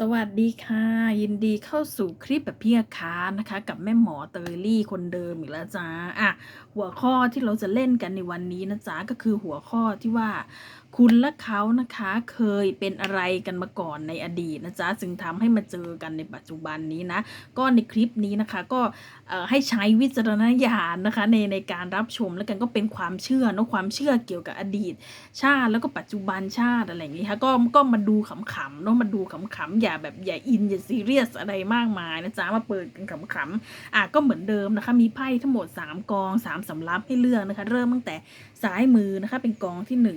สวัสดีค่ะ ยินดีเข้าสู่คลิปแบบเพียคา้านะคะ กับแม่หมอเตอรี่คนเดิมอีกแล้วจ้าอะหัวข้อที่เราจะเล่นกันในวันนี้นะจ๊ะก็คือหัวข้อที่ว่า คุณและเขานะคะเคยเป็นอะไรกันมาก่อนในอดีตนะจ๊ะจึงทำให้มาเจอกันในปัจจุบันนี้นะ ก็ในคลิปนี้นะคะก็ให้ใช้วิจารณญาณนะคะในในการรับชมแล้วกันก็เป็นความเชื่อเนอะความเชื่อเกี่ยวกับอดีต ชาติแล้วก็ปัจจุบันชาติอะไรอย่างนี้ค่ะก็ก็มาดูขำๆเนาะมาดูขำๆอย่าแบบอย่าอินอย่าซีเรียสอะไรมากมายนะจ๊ะมาเปิดกันขำๆอะก็เหมือนเดิมนะคะ มีไพ่ทั้งหมด 3 กอง 3สำรับให้เลือกนะคะ เริ่มตั้งแต่ซ้ายมือนะคะ เป็นกองที่ 1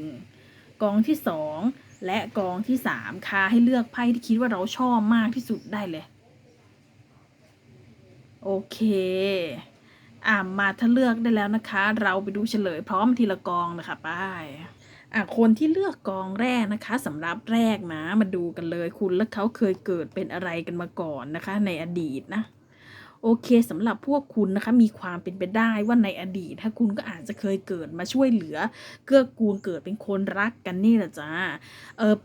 กองที่ 2 และกองที่ 3ค่ะให้เลือกไพ่ที่คิดว่าเราชอบมากที่สุดได้เลย โอเคอ่ามาถ้าเลือกได้แล้วนะคะ เราไปดูเฉลยพร้อมทีละกองนะคะไป้ายอะคนที่เลือกกองแรกนะคะสำหรับแรกนะ มาดูกันเลยคุณและเขาเคยเกิดเป็นอะไรกันมาก่อนนะคะ ในอดีตนะ โอเคสำหรับพวกคุณนะคะมีความเป็นไปได้ว่าในอดีต ถ้าคุณก็อาจจะเคยเกิดมาช่วยเหลือ เกื้อกูลเกิดเป็นคนรักกันนี่แหละจ้าเออ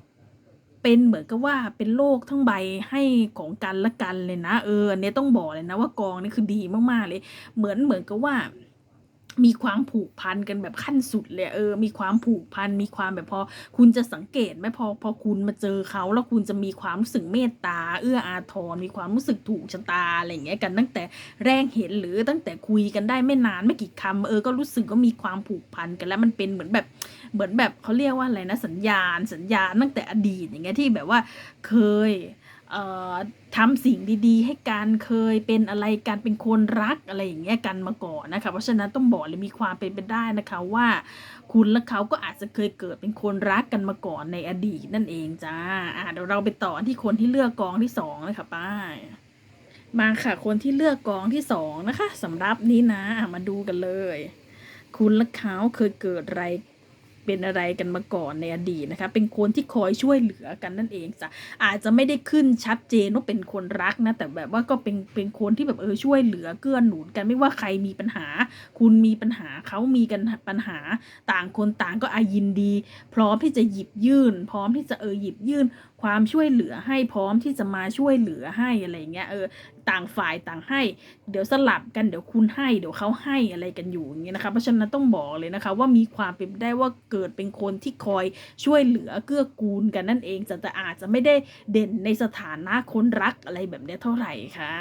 เป็นเหมือนกับว่าเป็นโลกทั้งใบให้ของกันและกันเลยนะ เอออันเนี้ยต้องบอกเลยนะว่ากองนี่คือดีมากๆเลย เหมือนเหมือนกับว่า มีความผูกพันกันแบบขั้นสุดเลยเออ มีความผูกพัน มีความแบบพอ คุณจะสังเกตไหมพอพอคุณมาเจอเขาแล้วคุณจะมีความรู้สึกเมตตา เอื้ออาทร มีความรู้สึกถูกชะตาอะไรอย่างเงี้ยกันตั้งแต่แรกเห็นหรือตั้งแต่คุยกันได้ไม่นานไม่กี่คำเออ ก็รู้สึกว่ามีความผูกพันกันแล้วมันเป็นเหมือนแบบเหมือนแบบเขาเรียกว่าอะไรนะสัญญาณสัญญาณตั้งแต่อดีตอย่างเงี้ยที่แบบว่าเคย ทำสิ่งดีๆ ให้กันเคยเป็นอะไรกันเป็นคนรักอะไรอย่างเงี้ยกันมาก่อนนะคะ เพราะฉะนั้นต้องบอกเลยมีความเป็นไปได้นะคะว่า คุณและเขาก็อาจจะเคยเกิดเป็นคนรักกันมาก่อนในอดีตนั่นเองจ้าอะเดี๋ยวเราไปต่อที่คนที่เลือกกองที่สองเลยค่ะป้ามาค่ะคนที่เลือกกองที่สองนะคะสำหรับนี้นะอะมาดูกันเลย คุณและเขาเคยเกิดอะไร เป็นอะไรกันมาก่อนในอดีตนะคะ เป็นคนที่คอยช่วยเหลือกันนั่นเองจ้ะอาจจะไม่ได้ขึ้นชัดเจนว่าเป็นคนรักนะ แต่แบบว่าก็เป็นเป็นคนที่แบบเออช่วยเหลือเกื้อหนุนกันไม่ว่าใครมีปัญหา คุณมีปัญหาเขามีกันปัญหาต่างคนต่างก็อายินดี พร้อมที่จะหยิบยื่น พร้อมที่จะเออหยิบยื่น ความช่วยเหลือให้พร้อมที่จะมาช่วยเหลือให้อะไรเงี้ยเออต่างฝ่ายต่างให้ เดี๋ยวสลับกันเดี๋ยวคุณให้เดี๋ยวเขาให้อะไรกันอยู่อย่างเงี้ยนะคะเพราะฉะนั้นต้องบอกเลยนะคะว่ามีความเป็นได้ว่าเกิดเป็นคนที่คอยช่วยเหลือเกื้อกูลกันนั่นเองแต่แต่อาจจะไม่ได้เด่นในสถานะคนรักอะไรแบบนี้เท่าไหร่ค่ะ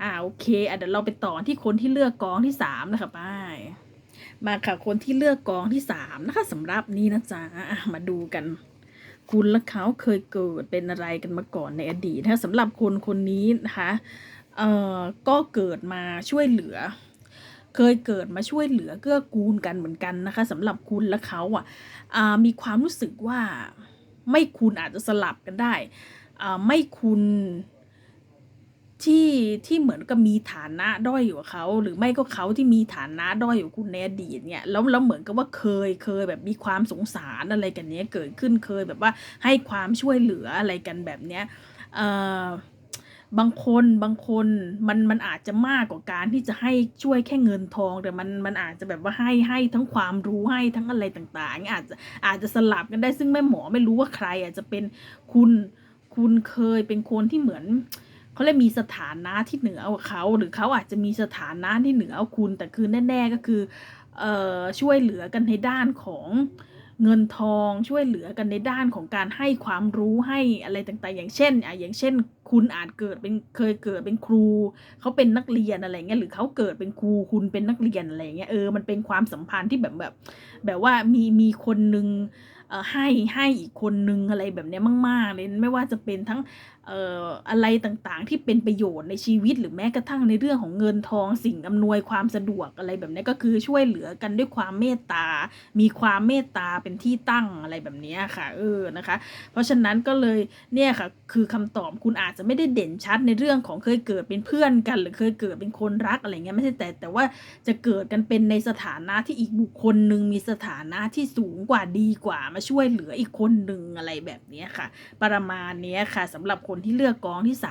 อ่าโอเคอะเดี๋ยวเราไปต่อที่คนที่เลือกกองที่สามนะคะป้ายมาค่ะคนที่เลือกกองที่สามนะคะสำหรับนี้นะจ๊ะมาดูกัน คุณและเขาเคยเกิดเป็นอะไรกันมาก่อนในอดีตนะคะสำหรับคนคนนี้นะคะเอ่อก็เกิดมาช่วยเหลือ เคยเกิดมาช่วยเหลือเกื้อกูลกันเหมือนกันนะคะสำหรับคุณและเขาอะมีความรู้สึกว่าไม่คุณอาจจะสลับกันได้อ่าไม่คุณ ที่ที่เหมือนกับมีฐานะด้อยอยู่เขา หรือไม่ก็เขาที่มีฐานะด้อยอยู่คุณในอดีตเนี่ยแล้วแล้วเหมือนกับว่าเคยเคยแบบมีความสงสารอะไรกันเนี้ยเกิดขึ้นเคยแบบว่าให้ความช่วยเหลืออะไรกันแบบเนี้ยเอ่อบางคนบางคนมันมันอาจจะมากกว่าการที่จะให้ช่วยแค่เงินทอง แต่มันมันอาจจะแบบว่าให้ให้ทั้งความรู้ให้ทั้งอะไรต่างๆอาจจะอาจจะสลับกันได้ซึ่งแม่หมอไม่รู้ว่าใครอาจจะเป็นคุณคุณเคยเป็นคนที่เหมือน เขาเลยมีสถานะที่เหนือกว่าเขา หรือเขาอาจจะมีสถานะที่เหนือคุณ แต่คือแน่ ๆก็คือเอ่อช่วยเหลือกันในด้านของเงินทองช่วยเหลือกันในด้านของการให้ความรู้ให้อะไรต่างๆ อย่างเช่นอะอย่างเช่น คุณอาจเกิดเป็นเคยเกิดเป็นครู เขาเป็นนักเรียนอะไรเงี้ยหรือเขาเกิดเป็นครูคุณเป็นนักเรียนอะไรเงี้ยเออมันเป็นความสัมพันธ์ที่แบบแบบแบบว่ามีมีคนนึงเอ่อให้ให้อีกคนนึงอะไรแบบเนี้ยมาก ๆ เลยไม่ว่าจะเป็นทั้ง อ่ออะไรต่างๆ ที่เป็นประโยชน์ในชีวิตหรือแม้กระทั่งในเรื่องของเงินทองสิ่งอำนวยความสะดวกอะไรแบบนี้ก็คือช่วยเหลือกันด้วยความเมตตา มีความเมตตาเป็นที่ตั้งอะไรแบบนี้ค่ะเออนะคะ เพราะฉะนั้นก็เลยเนี่ยค่ะคือคำตอบคุณอาจจะไม่ได้เด่นชัดในเรื่องของเคยเกิดเป็นเพื่อนกัน หรือเคยเกิดเป็นคนรักอะไรเงี้ยไม่ใช่แต่แต่ว่าจะเกิดกันเป็นในสถานะที่อีกบุคคลหนึ่งมีสถานะที่สูงกว่าดีกว่ามาช่วยเหลืออีกคนหนึ่งอะไรแบบนี้ค่ะ ประมาณนี้ค่ะสำหรับคนคนที่เลือกกองที่